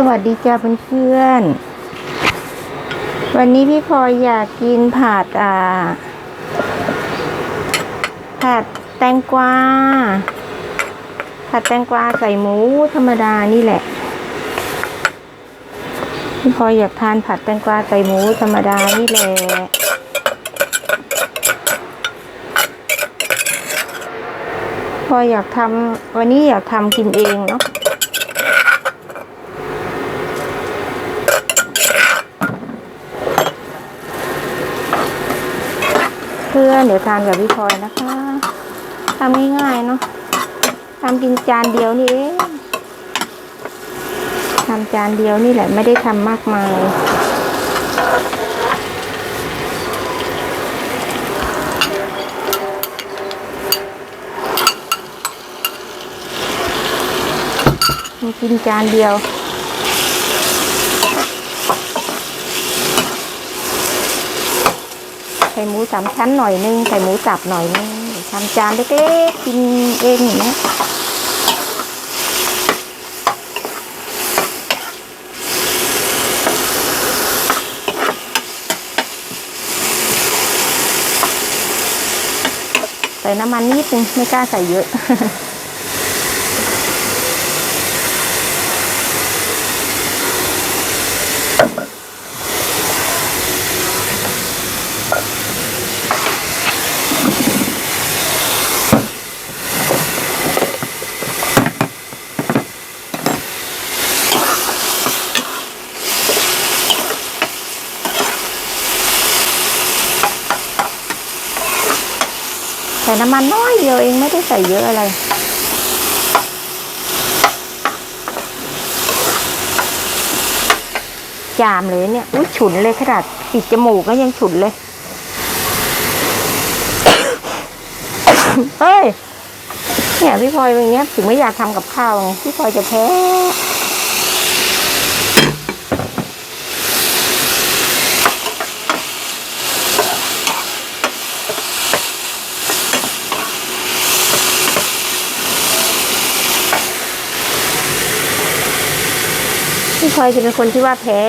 สวัสดีจ้าเพื่อนๆ วันนี้พี่พลอยอยากกินผัดอ่า ผัดแตงกวา ผัดแตงกวาใส่หมูธรรมดานี่แหละ พี่พลอยอยากทานผัดแตงกวาใส่หมูธรรมดานี่แหละพลอยอยากทำวันนี้อยากทำกินเองเนาะ พื่อนเดี๋ยวทานกับพี่พลอยนะคะทำง่ายๆเนาะทำกินจานเดียวนี่เองทำจานเดียวนี่แหละไม่ได้ทำมากมายกินจานเดียว ไข่หมูสามชั้นหน่อยนึงไข่หมูสับหน่อยนึงทำจานเล็กๆกินเองอย่างนี้ใส่น้ำมันนิดนึงไม่กล้าใส่เยอะ ส่น้ำมันน้อยเดียวเองไม่ได้ใส่เยอะอะไร จามเลยเนี่ยอุ้ยฉุนเลยขนาดปิดจมูกก็ยังฉุนเลย เฮ้ย เนี่ยพี่พลอยอย่างเงี้ยถึงไม่อยากทำกับข้าวไงพี่พลอยจะแพ้ พี่พลอยจะเป็นคนที่ว่าแพ้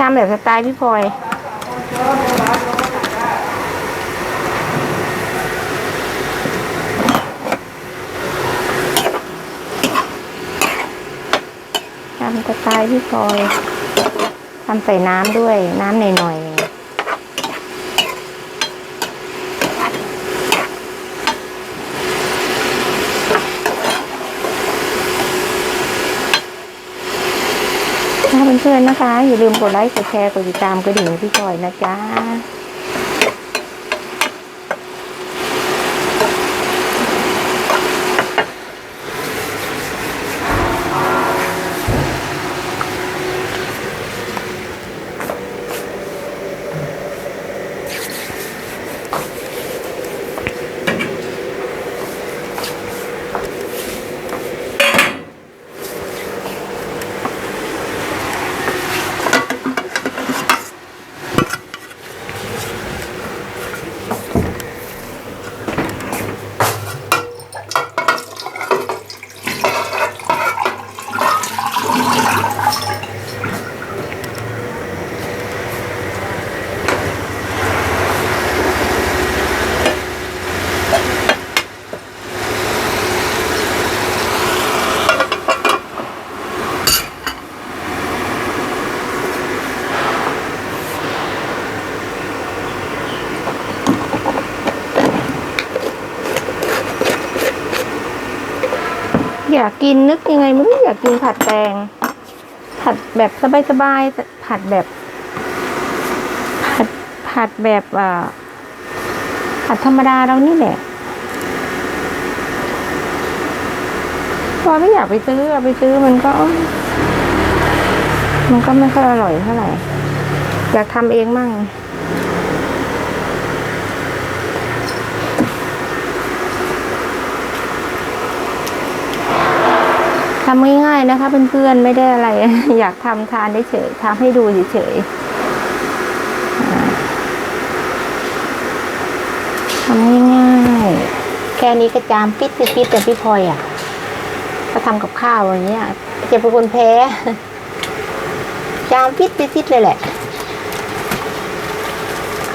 ทำแบบสไตล์พี่พลอยทำสไตล์พี่พลอยทำใส่น้ำด้วยน้ำหน่อยๆถ้า เพื่อนๆนะคะ อย่าลืมกดไลค์กดแชร์กดติดตามกระดิ่งพี่จอยนะจ๊ะ อยากกินนึกยังไงไม่รู้อยากกินผัดแตง ผัดแบบสบายๆผัดแบบ ผัดผัดแบบอ่าผัดธรรมดาเรานี่แหละพอไม่อยากไปซื้อไปซื้อมันก็ มันก็ไม่ค่อยอร่อยเท่าไหร่ อยากทำเองมั่ง ทำง่ายๆนะคะ เพื่อนๆไม่ได้อะไร อยากทำทานเฉยๆทำให้ดูเฉยๆอ่าทำง่ายๆแค่นี้ก็จามปิดปิดปิดแต่พี่พลอยอะก็ทำกับข้าวอย่างเงี้ยจะเป็นคนแพ้จามปิดปิดปิดเลยแหละ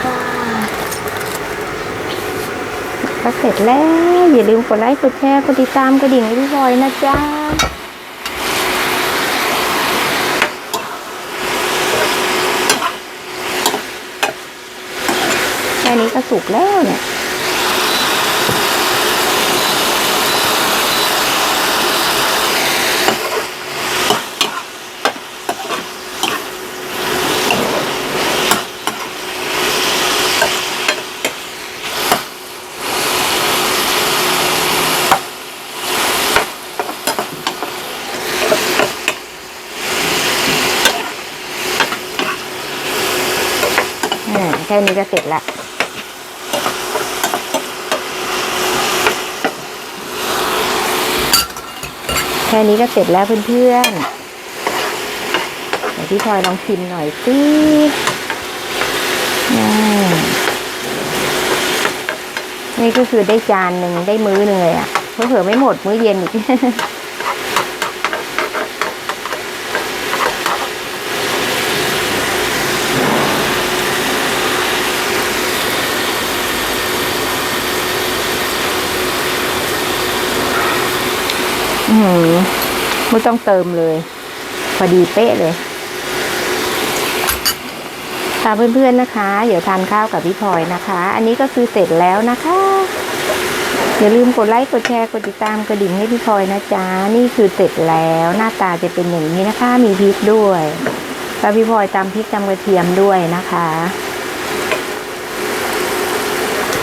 อ่าก็เสร็จแล้ว อย่าลืมกดไลค์กดแชร์กดติดตามกระดิ่งให้พี่พลอยนะจ๊ะ ค่นี้ก็สุกแล้วเนี่ยแค่นี้ก็เสร็จละ แค่นี้ก็เสร็จแล้วเพื่อนๆเดี๋ยวพี่พลอยลองชิมหน่อยสินี่ก็คือได้จานหนึ่งได้มื้อหนึ่งเลยอะ่ะเผื่อไม่หมดมื้อเย็นอีก อหือไม่ต้องเติมเลยพอดีเป๊ะเลยค่ะเพื่อนๆนะคะ เดี๋ยวทานข้าวกับพี่พลอยนะคะ อันนี้ก็คือเสร็จแล้วนะคะอย่าลืมกดไลค์กดแชร์กดติดตามกระดิ่งให้พี่พลอยนะจ๊ะนี่คือเสร็จแล้วหน้าตาจะเป็นอย่างนี้นะคะ มีพริกด้วยแล้วพี่พลอยตำพริกตำกระเทียมด้วยนะคะ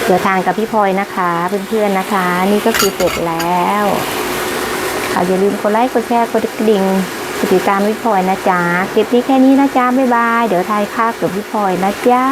เดี๋ยวทานกับพี่พลอยนะคะเพื่อนๆนะคะ นี่ก็คือเสร็จแล้ว อย่าลืมกดไลค์กดแชร์กดกระดิ่งกดติดตามพี่พลอยนะจ๊ะคลิปนี้แค่นี้นะจ๊ะบ๊ายบาย เดี๋ยวทายค่ากับพี่พลอยนะจ๊ะ